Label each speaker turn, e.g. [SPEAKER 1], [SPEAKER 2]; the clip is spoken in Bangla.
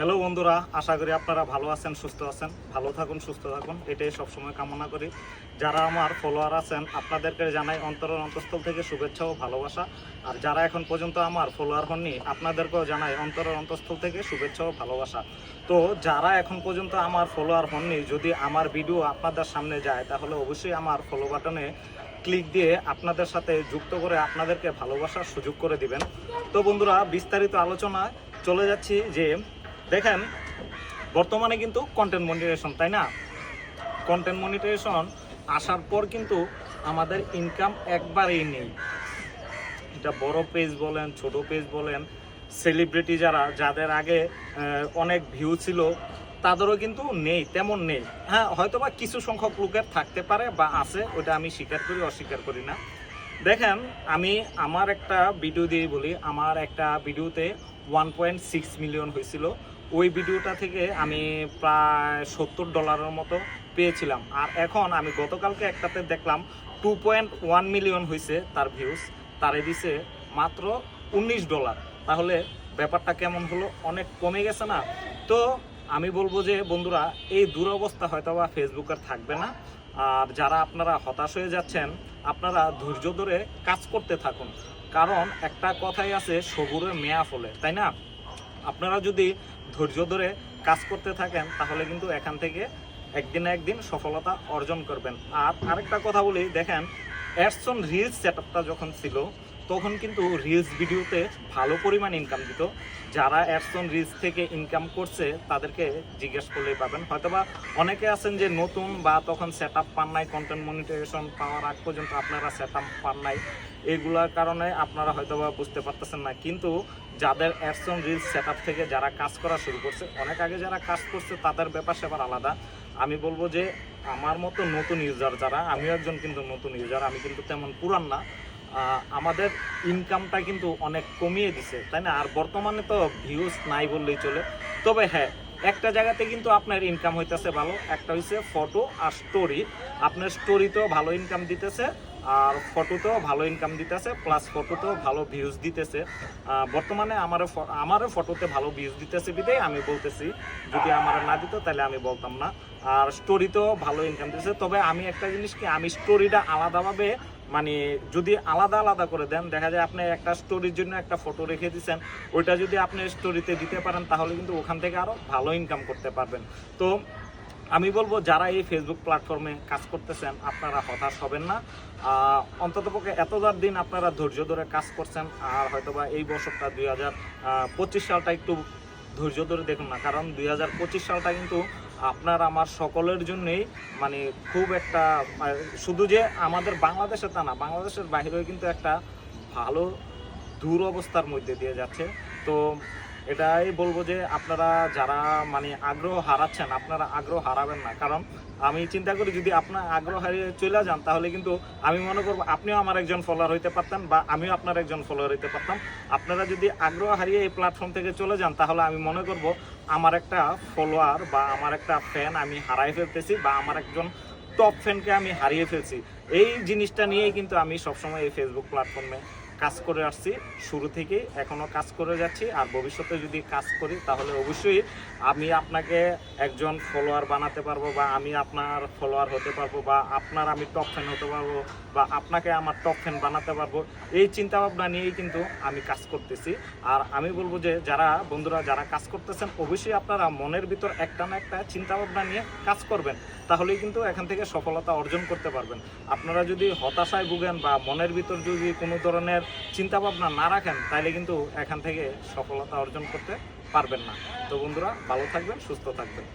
[SPEAKER 1] হ্যালো বন্ধুরা, আশা করি আপনারা ভালো আছেন, সুস্থ আছেন। ভালো থাকুন, সুস্থ থাকুন, এটাই সবসময় কামনা করি। যারা আমার ফলোয়ার আছেন, আপনাদেরকে জানাই অন্তরের অন্তঃস্থল থেকে শুভেচ্ছা ও ভালোবাসা। আর যারা এখন পর্যন্ত আমার ফলোয়ার হননি, আপনাদেরকেও জানাই অন্তরের অন্তঃস্থল থেকে শুভেচ্ছা ও ভালোবাসা। তো যারা এখন পর্যন্ত আমার ফলোয়ার হননি, যদি আমার ভিডিও আপনাদের সামনে যায়, তাহলে অবশ্যই আমার ফলো বাটনে ক্লিক দিয়ে আপনাদের সাথে যুক্ত করে আপনাদেরকে ভালোবাসার সুযোগ করে দিবেন। তো বন্ধুরা, বিস্তারিত আলোচনায় চলে যাচ্ছি যে দেখেন, বর্তমানে কিন্তু কন্টেন্ট মনিটাইজেশন তাই না? কন্টেন্ট মনিটাইজেশন আসার পর কিন্তু আমাদের ইনকাম একবারেই নেই। এটা বড় পেজ বলেন, ছোট পেজ বলেন সেলিব্রিটি যারা, যাদের আগে অনেক ভিউ ছিল, তাদেরও কিন্তু নেই, তেমন নেই। হ্যাঁ হয়তো বা কিছু সংখ্যক লোকের থাকতে পারে বা আছে, ওটা আমি স্বীকার করি, অস্বীকার করি না। দেখেন, আমি আমার একটা ভিডিও দিয়ে বলি, আমার একটা ভিডিওতে ওয়ান পয়েন্ট সিক্স মিলিয়ন হয়েছিল। ওই ভিডিওটা থেকে আমি প্রায় সত্তর ডলারের মতো পেয়েছিলাম। আর এখন আমি গতকালকে একটাতে দেখলাম টু পয়েন্ট ওয়ান মিলিয়ন হয়েছে তার ভিউজ তারে দিছে মাত্র উনিশ ডলার। তাহলে ব্যাপারটা কেমন হলো? অনেক কমে গেছে না? তো আমি বলব যে, বন্ধুরা, এই দুরবস্থা হয়তো বা ফেসবুকের থাকবে না। আর যারা আপনারা হতাশ হয়ে যাচ্ছেন, আপনারা ধৈর্য ধরে কাজ করতে থাকুন। কারণ একটা কথাই আছে সবুরে মেয়া ফলে, তাই না? আপনারা যদি ধৈর্য ধরে কাজ করতে থাকেন, তাহলে কিন্তু এখান থেকে একদিন একদিন সফলতা অর্জন করবেন। আর আরেকটা কথা বলি, দেখেন অ্যাডসন রিলস সেট যখন ছিল, তখন কিন্তু রিলস ভিডিওতে ভালো পরিমাণ ইনকাম দিত। যারা অ্যাডসন রিলস থেকে ইনকাম করছে, তাদেরকে জিজ্ঞেস করলেই পাবেন। হয়তোবা অনেকে আছেন যে নতুন বা তখন সেট আপ পান নাই কন্টেন্ট মনিটাইজেশন পাওয়ার আগ পর্যন্ত আপনারা সেট আপ পান নাই। এগুলার কারণে আপনারা হয়তোবা বুঝতে পারতেছেন না। কিন্তু যাদের অ্যাডসন রিলস সেট থেকে যারা কাজ করা শুরু করছে, অনেক আগে যারা কাজ করছে, তাদের ব্যাপার সেবার আলাদা। আমি বলব যে, আমার মতো নতুন ইউজার যারা, আমিও একজন কিন্তু নতুন ইউজার আমি কিন্তু তেমন পুরান না আমাদের ইনকামটা কিন্তু অনেক কমিয়ে দিছে, তাই না? আর বর্তমানে তো ভিউজ নাই বললেই চলে। তবে হ্যাঁ একটা জায়গাতে কিন্তু আপনার ইনকাম হইতেছে ভালো, একটা হইছে ফটো আর স্টোরি আপনার স্টোরিতেও ভালো ইনকাম দিতেছে। আর ফটোতেও ভালো ইনকাম দিতেছে প্লাস ফটোতেও ভালো ভিউজ দিতেছে। বর্তমানে আমারও আমারও ফটোতে ভালো ভিউজ দিতেছে বিধায় আমি বলতেছি, যদি আমার না দিত তাহলে আমি বলতাম না। আর স্টোরিতেও ভালো ইনকাম দিতেছে, তবে আমি একটা জিনিস কি, আমি স্টোরিটা আলাদাভাবে মানে যদি আলাদা আলাদা করে দেন, দেখা যায় আপনি একটা স্টোরির জন্য একটা ফটো রেখে দিচ্ছেন ওইটা যদি আপনি স্টোরিতে দিতে পারেন, তাহলে কিন্তু ওখান থেকে আরও ভালো ইনকাম করতে পারবেন। তো আমি বলব, যারা এই ফেসবুক প্ল্যাটফর্মে কাজ করতেছেন, আপনারা হতাশ হবেন না। অন্ততপক্ষে এতদার দিন আপনারা ধৈর্য ধরে কাজ করছেন, আর হয়তোবা এই বছরটা দুই হাজার পঁচিশ সালটা একটু ধৈর্য ধরে দেখুন না, কারণ দুই হাজার পঁচিশ সালটা কিন্তু আপনার আমার সকলের জন্যই মানে খুব একটা শুধু যে আমাদের বাংলাদেশে তা না, বাংলাদেশের বাইরেও কিন্তু একটা ভালো দুরবস্থার মধ্যে দিয়ে যাচ্ছে। তো এটাই বলব যে আপনারা যারা মানে আগ্রহ হারাচ্ছেন, আপনারা আগ্রহ হারাবেন না। কারণ আমি চিন্তা করি যদি আপনার আগ্রহ হারিয়ে চলে যান, তাহলে কিন্তু আমি মনে করব আপনিও আমার একজন ফলোয়ার হইতে পারতেন বা আমিও আপনার একজন ফলোয়ার হইতে পারতাম। আপনারা যদি আগ্রহ হারিয়ে এই প্ল্যাটফর্ম থেকে চলে যান, তাহলে আমি মনে করব আমার একটা ফলোয়ার বা আমার একটা ফ্যান আমি হারাই ফেলতেছি বা আমার একজন টপ ফ্যানকে আমি হারিয়ে ফেলছি। এই জিনিসটা নিয়েই কিন্তু আমি সবসময় এই ফেসবুক প্ল্যাটফর্মে কাজ করে আসছি, শুরু থেকেই এখনও কাজ করে যাচ্ছি। আর ভবিষ্যতে যদি কাজ করি, তাহলে অবশ্যই আমি আপনাকে একজন ফলোয়ার বানাতে পারব বা আমি আপনার ফলোয়ার হতে পারব বা আপনার আমি টপ ফ্যান হতে পারব বা আপনাকে আমার টপ ফ্যান বানাতে পারব। এই চিন্তা ভাবনা নিয়েই কিন্তু আমি কাজ করতেছি। আর আমি বলব যে, যারা বন্ধুরা, যারা কাজ করতেছেন, অবশ্যই আপনারা মনের ভিতর একটা না একটা চিন্তা ভাবনা নিয়ে কাজ করবেন। তাহলেই কিন্তু এখান থেকে সফলতা অর্জন করতে পারবেন। আপনারা যদি হতাশায় ভুগেন বা মনের ভিতর যদি কোনো ধরনের চিন্তা ভাবনা না রাখেন তাহলে কিন্তু এখান থেকে সফলতা অর্জন করতে পারবেন না। তো বন্ধুরা, ভালো থাকবেন, সুস্থ থাকবেন।